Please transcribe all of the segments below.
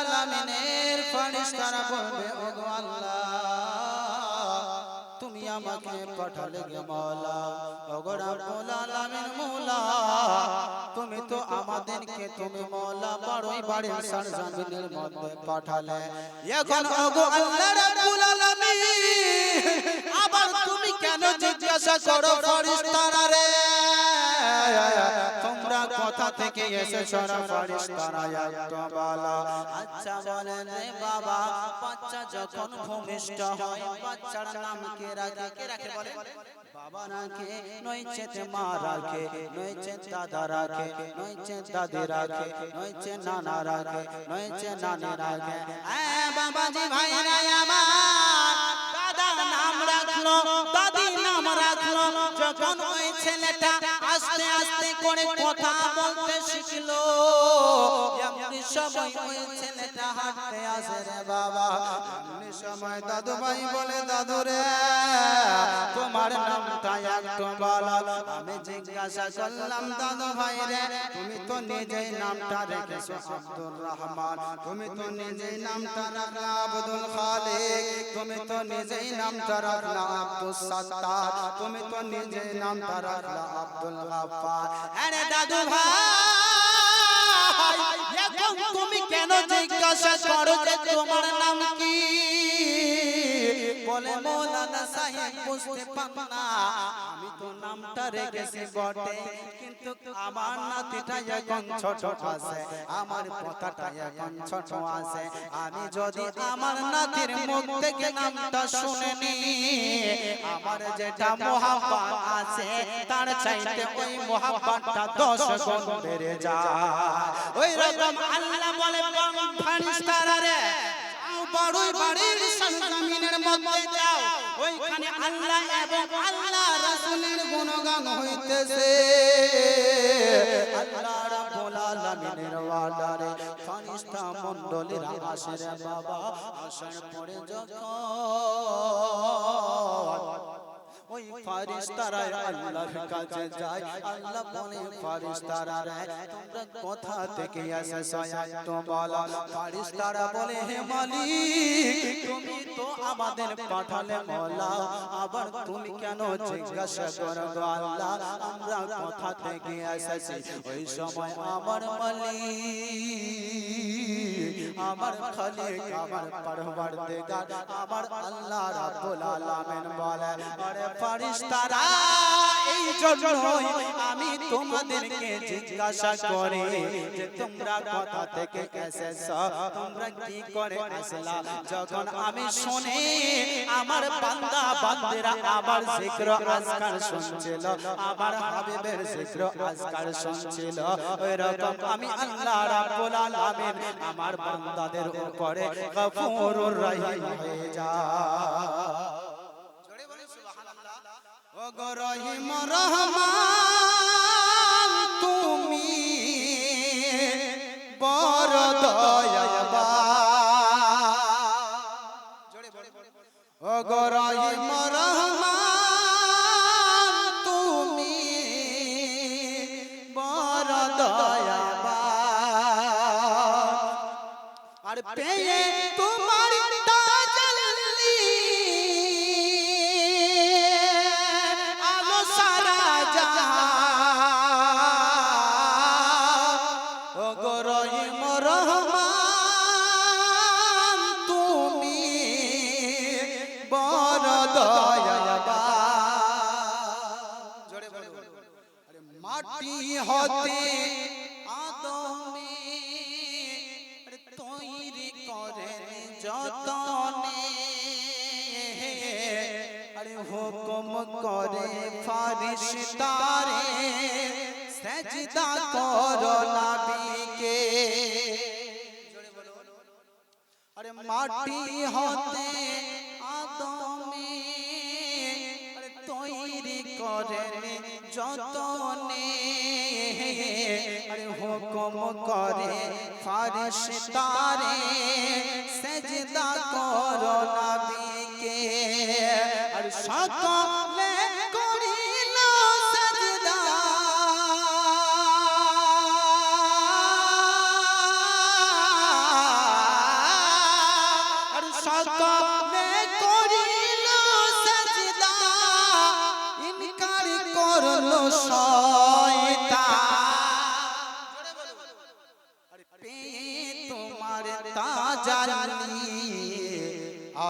আলামিনের ফেরেশতারা বলবে, ওগো আল্লাহ, তুমি আমাকে পাঠালে গে মৌলা ওগো রাব্বুল আলামিন মৌলা তুমি তো আমাদেরকে তুমি মৌলা বড়ই বাড়ির সরজমিনের মধ্যে পাঠালে। এখন ওগো আল্লাহ রাব্বুল আলামিন, আবার তুমি কেন জিজ্ঞাসা করো ফেরেশতারা রে? তোমরা কথা থেকে এসেছ না ফেরেশতারা একটু বলো? আচ্ছা বলেন বাবা, বাচ্চা যখন ভূমিষ্ঠ হয়, বাচ্চার নাম কে রাখে? কে রাখে বাবা রাখে মা রাখে দাদা রাখে দাদি রাখে নানা রাখে নানি রাখে। এ বাবাজি ভাইরা আমার দাদা নাম রাখল, দাদি নাম রাখল। যখন ওই ছেলেটা আস্তে আস্তে করে কথা বলতে শিখলো তুমি তো নিজেই নামটা রেখেছো আব্দুল রহমান। তুমি তো নিজেই নামটা রাখলা, আব্দুল খালিক। তুমি তো নিজেই নামটা রাখলা আব্দুল সাত্তার। তুমি তো নিজে নামটা রাখলা আব্দুল গাফফার। আরে দাদু ভাই, এখন তুমি কেন জিজ্ঞাসা করো যে তোমার নাম কি? বলে, মৌলানা বুঝতে পার না। আমি তো নামটা রেখেছি বটে। কিন্তু আমার নাতিটা এখন ছোট আছে, আমার পোতাটা এখন ছোট আছে। আমি যদি আমার নাতির মুখ থেকে নামটা শুনে নি, আমার যেটা মোহাব্বত আছে, তার চাইতে ওই মোহাব্বতটা দশ গুণ বেড়ে যায়। ওই রকম আল্লাহ বলে ফারিস্তারা রে বড়ই বাড়ির সরজমিনের মধ্যে যাও। ওইখানে আল্লাহ এবং আল্লাহ রাসূলের গুণগান হইতেছে। আল্লাহ রাব্বুল আলামিনের ওয়াদারে ফারিস্তা মণ্ডলীরা আসে বাবা, আসার পরে যখন ওই ফারিস্তারা আল্লাহর কাছে যায় আল্লাহ বলে ফারিস্তারা রে তোমরা কোথা থেকে এসেছ একটু বলো ফারিস্তারা বলে হে মালিক তুমি তো আমাদের পাঠালে মওলা আবার তুমি কেন জিজ্ঞাসা করো গো আল্লাহ আমরা কোথা থেকে এসেছি ওই সময় আমার মালিক আমার খালিক আমার পরওয়ারদিগার আমার আল্লাহ রাব্বুল আলামিন বলে আরে ফারিস্তারা আমি তোমাদেরকে জিজ্ঞাসা করি যে তোমরা কোথা থেকে এসেছ তোমরা কি করে আসলা? যখন আমি শুনি আমার বান্দা বান্দিরা আবার জিক্র আজকার শুনছিল আমার হাবিবের জিক্র আজকার শুনছিল। আমি আল্লাহ রাব্বুল আলামিন আমার বান্দাদের উপরে গফুরুর রহিম হয়ে যা। ও রহিম রহমান তুমি বড় দয়াবা জোরে যতনে। আরে হুকুম করে ফারিস্তারে, সেজদা করো নবীকে। আরে মাটি হতে আদমে, আরে তৈরি করে আরে হুকুম করে ফারিস্তারে সেজদা করো নবীকে আর সকলে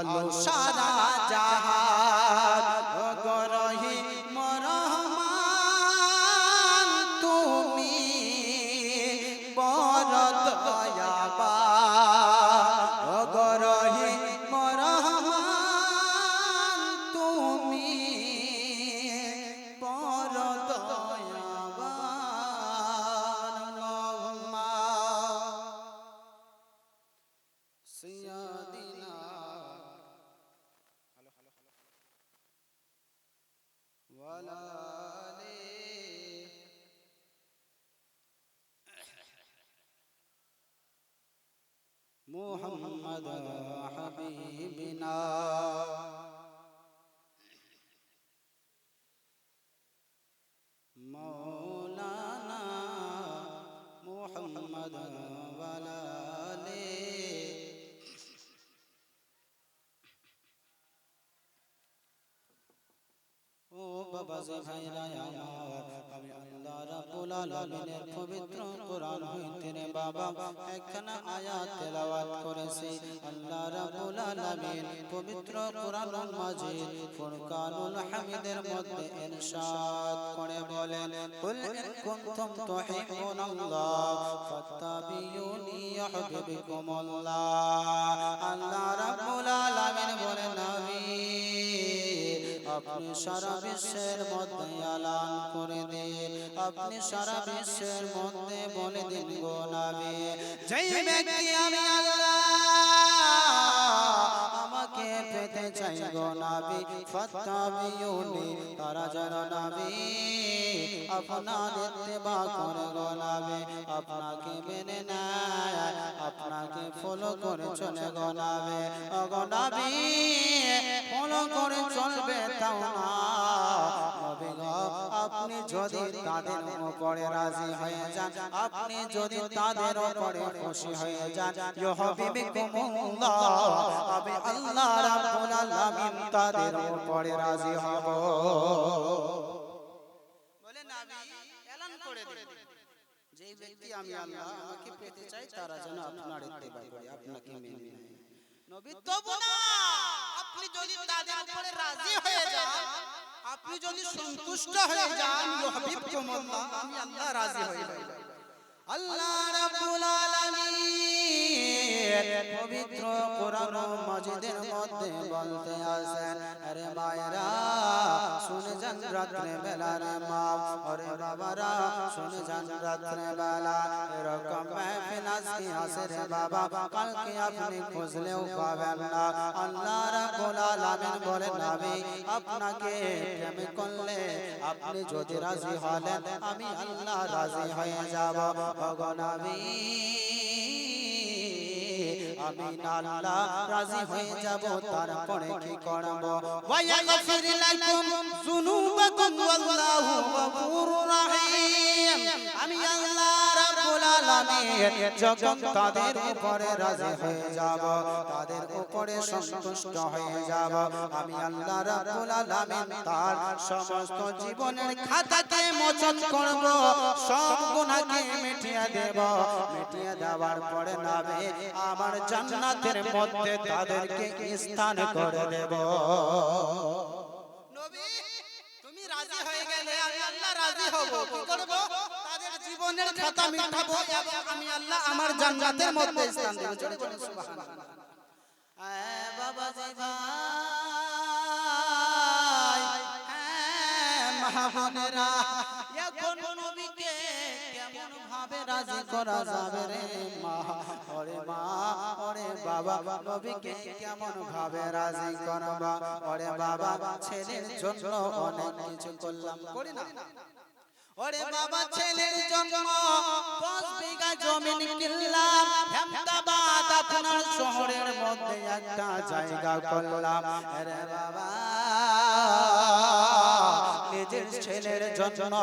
আলো ও বাবা যে ভাইরা আমার আমি আল্লাহ রাব্বুল আলামিনের পবিত্র কোরআন হইতে রে বাবা একখানা আয়াত তেলাওয়াত করেছি আল্লাহ রাব্বুল আলামিন পবিত্র কোরআনুল মাজিদ ফুরকানুল হামিদের মধ্যে ইরশাদ করে বলেন কুল ইন কুনতুম তুহিব্বুনাল্লাহ ফাত্তাবিউনি ইউহিব্বুকুমুল্লাহ আল্লাহ রাব্বুল আলামিন বলেন নবী আপনি সারা বিশ্বের মধ্যে আলান করে দিন। আপনি সারা বিশ্বের মধ্যে বলে দিন গো নামে যেই ব্যক্তি আমি আল্লাহ চাই গো নাবি ফাত্তাবিউনি তারা যেন নবী আপনার ইত্তেবা করে গো নাবি, আপনাকে মেনে নেয়, আপনাকে ফলো করে চলে গো নাবি। গো নাবি, ফলো করে চলবে তাও না যদি তাদের উপরে রাজি হয়ে যান, আপনি যদি তাদের উপরে খুশি হয়ে যান আমি আল্লাহ রাব্বুল আলামিন তাদের উপরে রাজি হব। বলে নবী, এলান করে দিন ব্যক্তি আমি আল্লাহ আমাকে পেতে চাই, তারা যেন আপনার ইত্তেবা করে, আপনাকে মেনে নেয়। নবী আপনি যদি তাদের উপরে রাজি হয়ে যান আপনি যদি সন্তুষ্ট হয়ে যান ইউহিব্বুকুমুল্লাহ আমি আল্লাহ রাজি হয়ে আল্লাহ রাব্বুল আলামিন। পবিত্র কোরআন মাজিদের মধ্যে বলতে আছেন আরে মায়েরা, শুনে যান রাত্রে বেলা রে মা। আরে বাবারা, শুনে যান রাত্রে বেলা এরকম মাহফিল আজকে আসে রে বাবা। কালকে আপনি খুঁজলেও পাবেন না। আল্লাহ রাব্বুল আলামিন বলেন নবী আপনাকে প্রেম করলে আপনি যদি রাজি হলেন, আমি আল্লাহ রাজি হয়ে যাব। ভগনাবি আমি আল্লাহ রাজি হয়ে যাব তারপরে কি করব? ওয়ায়াগফির লাকুম যুনুবাকুম ওয়াল্লাহু গফুরুর রহিম। আমি আল্লাহ রাব্বুল আলামিন যখন তাদের উপরে রাজি হয়ে যাব তাদের উপরে সন্তুষ্ট হয়ে যাব। আমি আল্লাহ রাব্বুল আলামিন তার সমস্ত জীবনের খাতাকে মোচন করব সব গুনাহকে মিটিয়ে দেব। মিটিয়ে দেওয়ার পরে নাবে আমার জান্নাতের মধ্যে তাদেরকে স্থান করে দেব। নবী তুমি রাজি হয়ে গেলে আমি আল্লাহ রাজি হব। কি করব? জীবনের খাতা মিটাবো এবং আমি আল্লাহ আমার জান্নাতের মধ্যে স্থান দেব জোরে জোরে সুবহানাল্লাহ। বাবা ভাই হ্যাঁ এখন নবীকে কেমন ভাবে রাজি করা যাবে রে মা? ওরে মা ওরে বাবা নবীকে কেমন ভাবে রাজি করবা? ওরে বাবা ছেলের জন্য অনেক কিছু করলাম করি না? ওরে বাবা ছেলের জন্য দশ বিঘা জমিন কিনলাম হেমদাবাদ আপনার শহরের মধ্যে একটা জায়গা করলাম। আরে বাবা নিজের ছেলের জন্য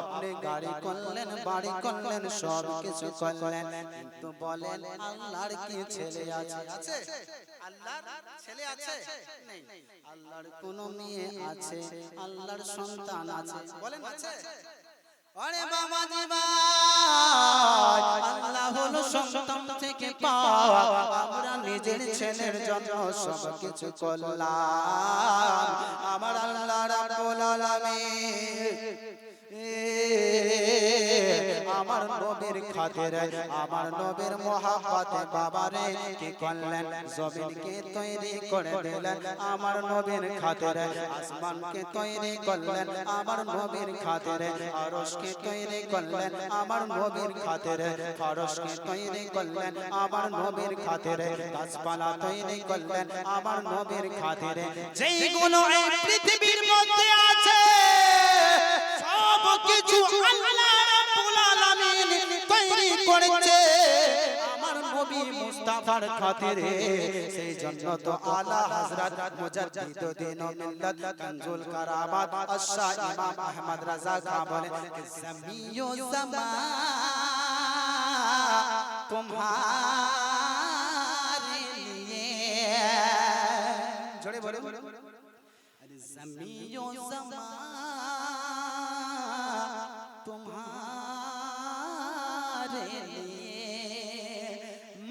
আপনি গাড়ি করলেন বাড়ি করলেন সব কিছু করলেন। কিন্তু বলেন আল্লাহর কি ছেলে আছে? আছে? আল্লাহর ছেলে আছে? আল্লাহর কোন মেয়ে আছে? আল্লাহর সন্তান আছে? বলেন আছে? আরে বাবা ভাই আল্লাহ হলো সন্তান থেকে পাওয়া। আমরা নিজের ছেলের জন্য সব কিছু করলাম। আমার আল্লাহ রাব্বুল আলামিন। আমার নবীর খাতিরে, আমার নবীর মোহাব্বতে বাবারে কি করলেন? জমিনকে তৈরি করে দিলেন আমার নবীর খাতিরে, আসমানকে তৈরি করলেন আমার নবীর খাতিরে, আরশকে তৈরি করলেন আমার নবীর খাতিরে, ফারশকে তৈরি করলেন আমার নবীর খাতিরে, গাছপালা তৈরি করলেন আমার নবীর খাতিরে। যেইগুলো এই পৃথিবীর মধ্যে আছে সব কিছু আল্লাহ করেছে আমার নবী মুস্তাফার খাতিরে সেই জন্য তো আলা হযরত মুজাদ্দিদুদ্দিন মিল্লাত কানজুল কারামাত আশা ইমাম আহমদ রাজা খান বলেন कि जमीयो जमा तुम्हारे लिए जोड़े बोले अरे जमीयो जमा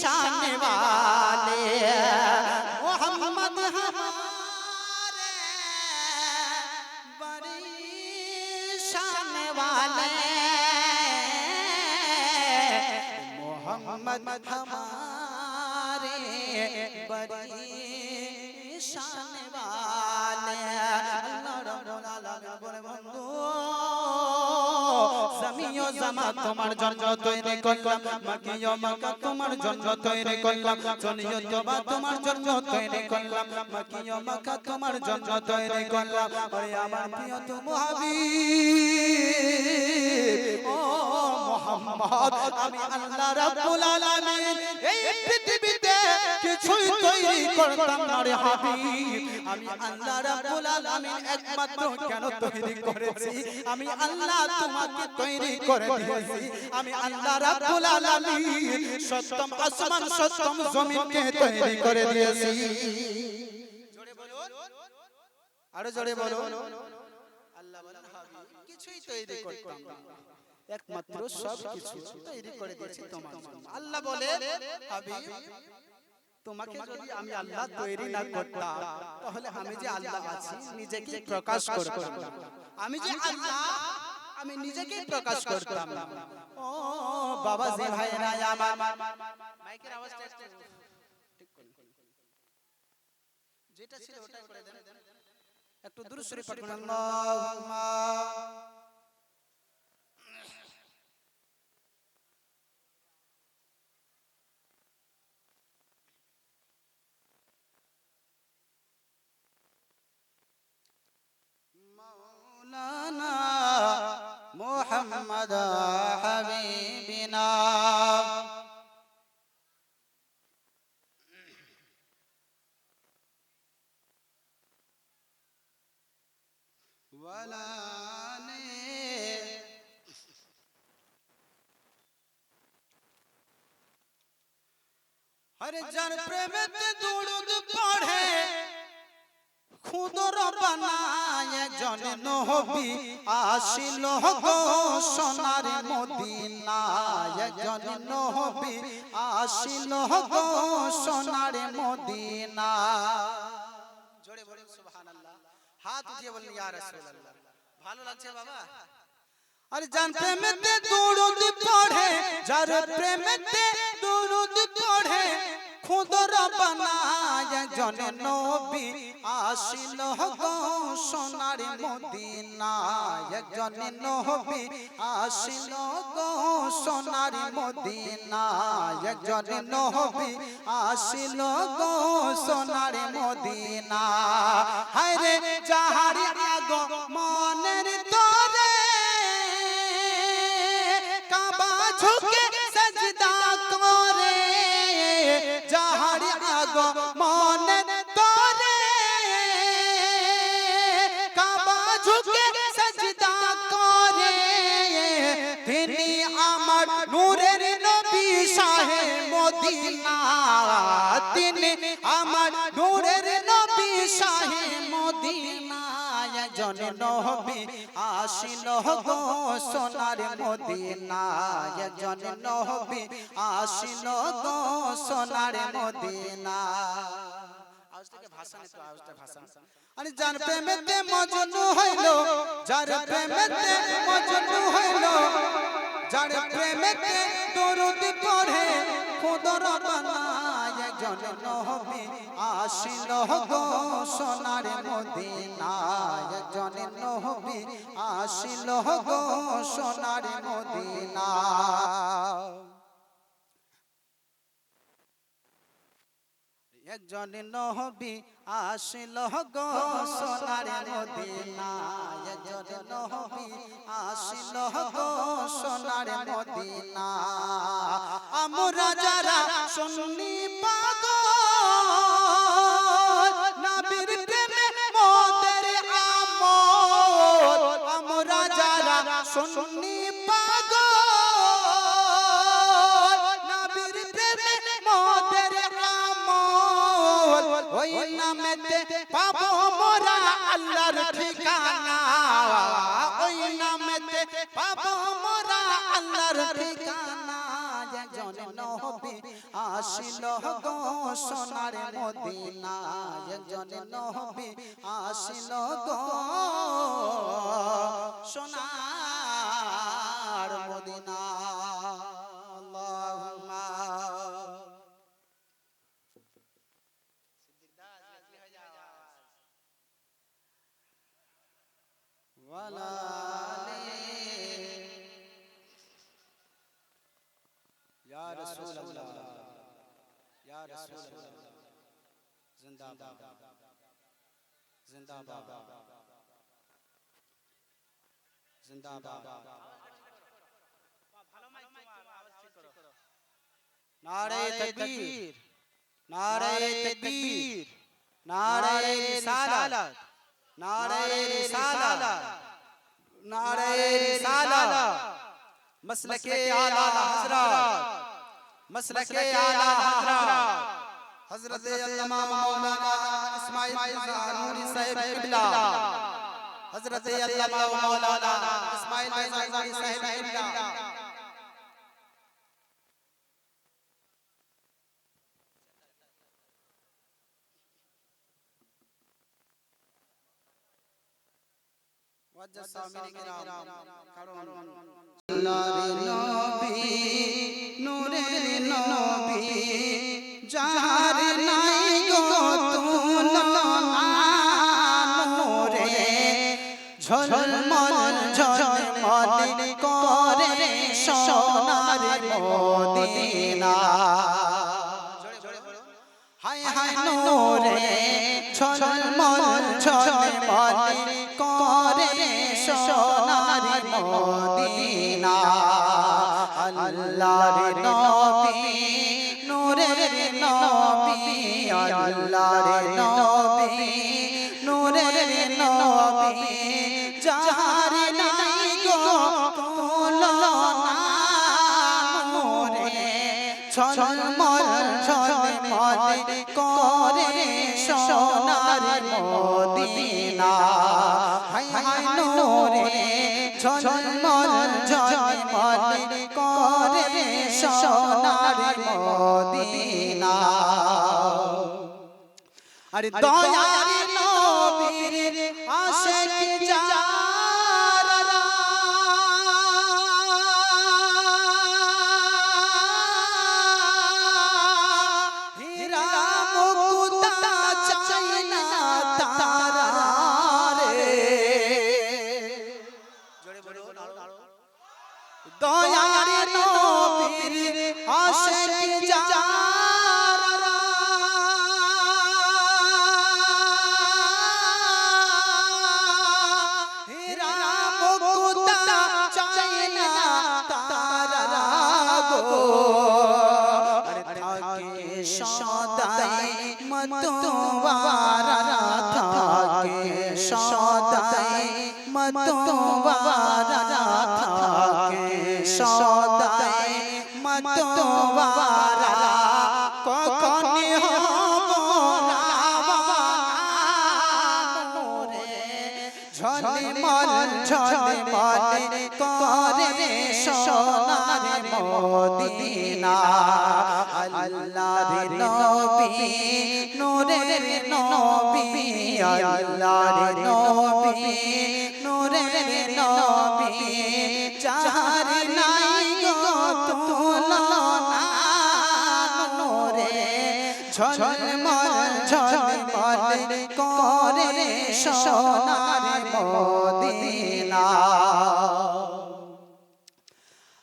शान वाले मोहम्मद हमारे बड़ी शान वाले मोहम्मद हमारे बड़ी शान वाले জামা তোমার জন্য তৈরি করলাম মাকিও মাকা তোমার জন্য তৈরি করলাম জনিও তোবা তোমার জন্য তৈরি করলাম মাকিও মাকা তোমার জন্য তৈরি করলাম। ওরে আমার প্রিয় তো মুহাবিব ও মোহাম্মদ, আমি আল্লাহ রাব্বুল আলামিন এই পৃথিবীতে কিছুই তৈরি করতাম না রে হাবিব। আমি আল্লাহ রাব্বুল আলামিন একমাত্র কেন তৈরি করেছি? আমি আল্লাহ তোমাকে তৈরি করে দিয়েছি। আমি আল্লাহ রাব্বুল আলামিন সত্যম আসমান সত্যম জমিনকে তৈরি করে দিয়েছি। জোরে বলুন। আরও জোরে বলুন। আল্লাহ বলেন হাবিব কিছুই তৈরি করতাম না। একমাত্র সব কিছু তৈরি করে দিয়েছি তোমার আল্লাহ বলে হাবিব তোমাকে যদি আমি আল্লাহ তৈরি না করতাম তাহলে আমি যে আল্লাহ আছি নিজেকে প্রকাশ করতাম না। আমি যে আল্লাহ আমি নিজেকে প্রকাশ করতাম না। ও বাবা জি ভাইরা আমার মাইকের আওয়াজটা ঠিক করুন। যেটা ছিল ওটাই করে দেন একটু দূর সরে পাঠ করুন আল্লাহুম্মা मौलाना मोहम्मद हबीबिना हर जन प्रेम दूड़ पढ़े খুদর বানায় জন নবী আসিল গো সোনার মদিনায়। জন নবী আসিল গো সোনার মদিনা জোরে বলুন, সুবহানাল্লাহ। হাত উঠিয়ে বলুন, ইয়া রাসূলুল্লাহ। ভালো লাগছে বাবা? আর জান প্রেমেতে দুরুদ পড়ে, যার প্রেমেতে দুরুদ পড়ে খুদর বানায় একজন নবী আসিল গো সোনার মদিনা একজন নবী আসিল গো সোনার মদিনা একজন নবী আসিল গো সোনার মদিনা। হায়রে, যাহার আগ মদিনা। তিনি আমার নূরের নবী শাহে মদিনা একজন নবী আসিল গো সোনার মদিনা একজন নবী আসিল গো সোনার মদিনা। আওয়াজ থেকে ভাষা নেই তো ভাষা আরে যার প্রেমেতে মজনু হইল যার প্রেমেতে মজনু হইল যার প্রেমেতে দরুদ পড়ে খোদর বানায় একজন নবী আসিল গো সোনার মদিনা একজন নবী আসিল গো সোনার মদিনা একজন নহবি আসিল গো সোনার মদিনা একজন নহবি আসিল গো সোনার মদিনা আমরা যারা শুনি পাগল ওই নামেতে পাবো মোরা আল্লাহর ঠিকানা। ওই নামেতে পাবো মোরা আল্লাহর ঠিকানা। একজন নবী আসিল গো সোনার মদিনা একজন নবী আসিল গো সোনার মদিনা या रसूल अल्लाह या रसूल अल्लाह जिंदाबाद। जिंदाबाद। जिंदाबाद। नारे तकबीर। नारे तकबीर। नारे रिसालत। नारे रिसालत। नारे रिसालत मसलके आला हज़रत मसलके आला हज़रत हज़रत अल्लामा मौलाना इस्माइल जानूरी साहिब किबला। हज़रत अल्लामा मौलाना इस्माइल जानूरी साहिब किबला। নূরের নবী যাহার নাই গো তুলনা নূরে ঝলমল ঝলমল করে সোনার মদিনা হায় হায় নূরে আল্লাহর নবী নূরের নবী আল্লাহর নবী নূরের নবী যাহার নাই গো তুলনা নূরে ঝলমল ঝলমল করে সোনার মদিনা। হায় হায় নূরে মদিনা আরে দয়ার মতোয়ারা কখন হব ঝলমল ঝলমল করে সোনার মদিনা। আল্লাহর নবী নূরের নবী আল্লাহর নবী।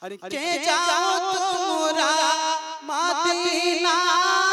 আরে কে যাও তোমরা? মদিনাতে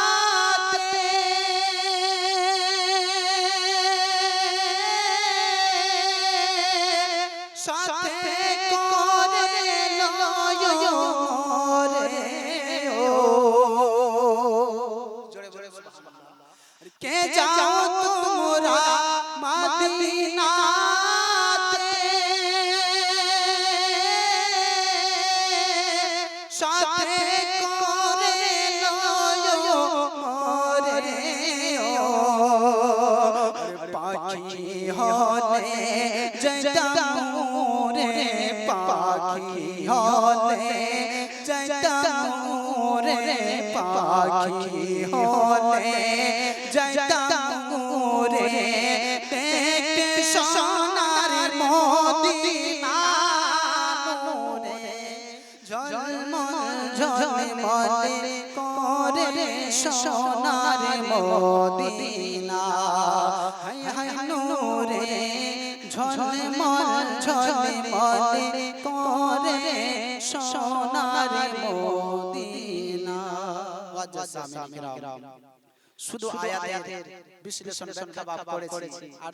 হলে জয়তাম রে পাখি হলে জয়তাম রে দেখতে সোনার মদিনা রে ঝলমল ঝলমল করে সোনার মদিনা। হায় হায় নূরে ঝলমল ঝলমল করে সোনার মদিনা। শুধু আয়াতের বিশ্লেষণ ব্যাখ্যা করেছি। আর